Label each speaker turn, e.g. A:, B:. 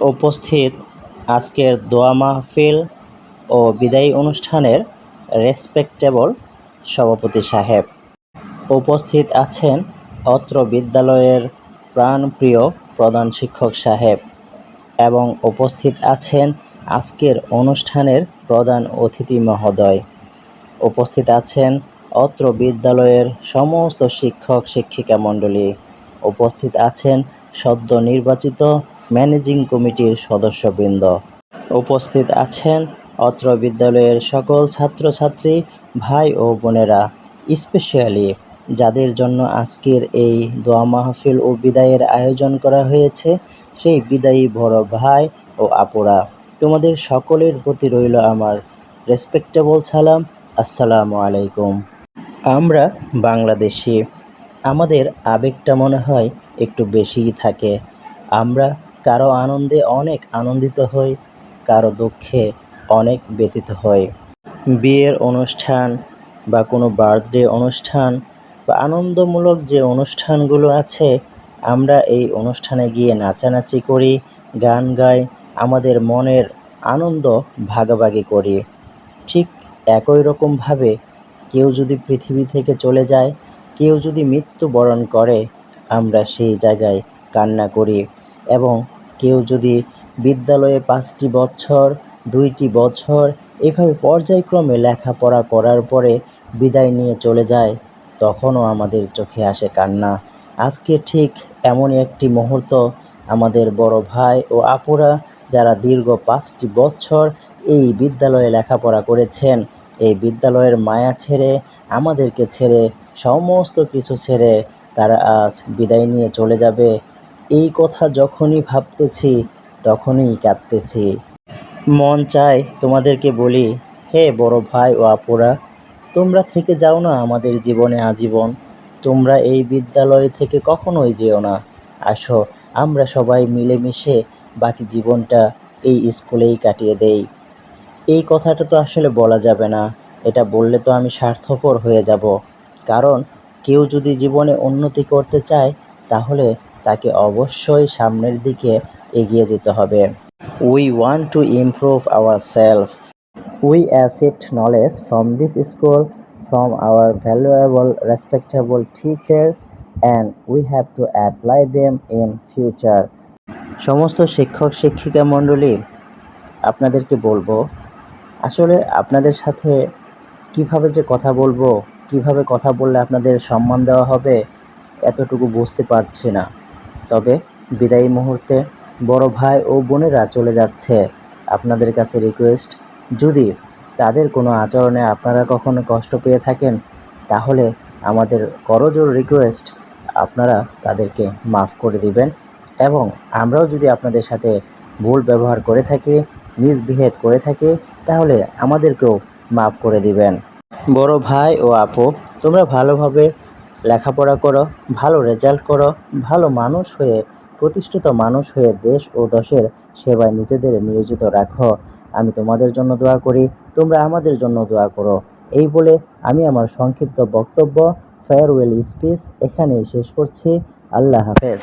A: উপস্থিত আজকের দোয়া মাহফিল ও বিদায়ী অনুষ্ঠানের রেসপেক্টেবল সভাপতি সাহেব। উপস্থিত আছেন অত্র বিদ্যালয়ের প্রাণপ্রিয় প্রধান শিক্ষক সাহেব এবং উপস্থিত আছেন আজকের অনুষ্ঠানের প্রধান অতিথি মহোদয়। উপস্থিত আছেন অত্র বিদ্যালয়ের সমস্ত শিক্ষক, শিক্ষিকা মণ্ডলী। উপস্থিত আছেন সদ্য নির্বাচিত ম্যানেজিং কমিটির সদস্যবৃন্দ। উপস্থিত আছেন অত্র বিদ্যালয়ের সকল ছাত্রছাত্রী, ভাই ও বোনেরা, স্পেশালি যাদের জন্য আজকের এই দোয়া মাহফিল ও বিদায়ের আয়োজন করা হয়েছে, সেই বিদায়ী বড় ভাই ও আপুরা। তোমাদের সকলের প্রতি রইল আমার রেসপেক্টেবল সালাম। আসসালামু আলাইকুম। আমরা বাংলাদেশি। আমাদের আবেগটা মনে হয় একটু বেশিই থাকে। আমরা কারও আনন্দে অনেক আনন্দিত হই, কারও দুঃখে অনেক ব্যথিত হই। বিয়ের অনুষ্ঠান বা কোনো বার্থডে অনুষ্ঠান বা আনন্দমূলক যে অনুষ্ঠানগুলো আছে, আমরা এই অনুষ্ঠানে গিয়ে নাচানাচি করি, গান গাই, আমাদের মনের আনন্দ ভাগাভাগি করি। ঠিক একই রকমভাবে কেউ যদি পৃথিবী থেকে চলে যায়, কেউ যদি মৃত্যুবরণ করে, আমরা সেই জায়গায় কান্না করি এবং কেউ যদি বিদ্যালয়ে পাঁচটি বছর, দুইটি বছর এভাবে পর্যায়ক্রমে লেখাপড়া করার পরে বিদায় নিয়ে চলে যায়, তখনও আমাদের চোখে আসে কান্না। আজকে ঠিক এমনই একটি মুহূর্ত আমাদের বড় ভাই ও আপুরা যারা দীর্ঘ পাঁচটি বছর এই বিদ্যালয়ে লেখাপড়া করেছেন, এই বিদ্যালয়ের মায়া ছেড়ে, আমাদেরকে ছেড়ে, সমস্ত কিছু ছেড়ে তারা আজ বিদায় নিয়ে চলে যাবে। এই কথা যখনই ভাবতেছি, তখনই কাঁদতেছি। মন চায় তোমাদেরকে বলি, হে বড় ভাই ও আপুরা, তোমরা থেকে যাও না আমাদের জীবনে আজীবন। তোমরা এই বিদ্যালয় থেকে কখনোই যেও না। আসো, আমরা সবাই মিলেমিশে বাকি জীবনটা এই স্কুলেই কাটিয়ে দেই। এই কথাটা তো আসলে বলা যাবে না। এটা বললে তো আমি স্বার্থপর হয়ে যাব। কারণ কেউ যদি জীবনে উন্নতি করতে চায়, তাহলে তাকে অবশ্যই সামনের দিকে এগিয়ে যেতে হবে। We want to improve our self we accept knowledge from this school from our valuable respectable teachers and we have to apply them in future সমস্ত শিক্ষক, শিক্ষিকা মণ্ডলী, আপনাদেরকে বলব, আসলে আপনাদের সাথে কীভাবে যে কথা বলব, কীভাবে কথা বললে আপনাদের সম্মান দেওয়া হবে, এতটুকু বুঝতে পারছি না। তবে বিদায়ী মুহূর্তে বড় ভাই ও বোনেরা চলে যাচ্ছে। আপনাদের কাছে রিকোয়েস্ট যদি তাদের কোনো আচরণে আপনারা কখনো কষ্ট পেয়ে থাকেন, তাহলে আমাদের করজোর রিকোয়েস্ট আপনারা তাদেরকে মাফ করে দিবেন এবং আমরাও যদি আপনাদের সাথে ভুল ব্যবহার করে থাকি মিসবিহেভ করে থাকি, তাহলে আমাদেরকেও মাফ করে দিবেন। বড় ভাই ও আপু, তোমরা ভালোভাবে লেখাপড়া করো, ভালো রেজাল্ট করো, ভালো মানুষ হয়ে, প্রতিষ্ঠিত মানুষ হয়ে দেশ ও দশের সেবায় নিজেদের নিয়োজিত রাখো। আমি তোমাদের জন্য দোয়া করি, তোমরা আমাদের জন্য দোয়া করো। এই বলে আমি আমার সংক্ষিপ্ত বক্তব্য ফেয়ারওয়েল স্পিচ এখানেই শেষ করছি। আল্লাহ হাফেজ।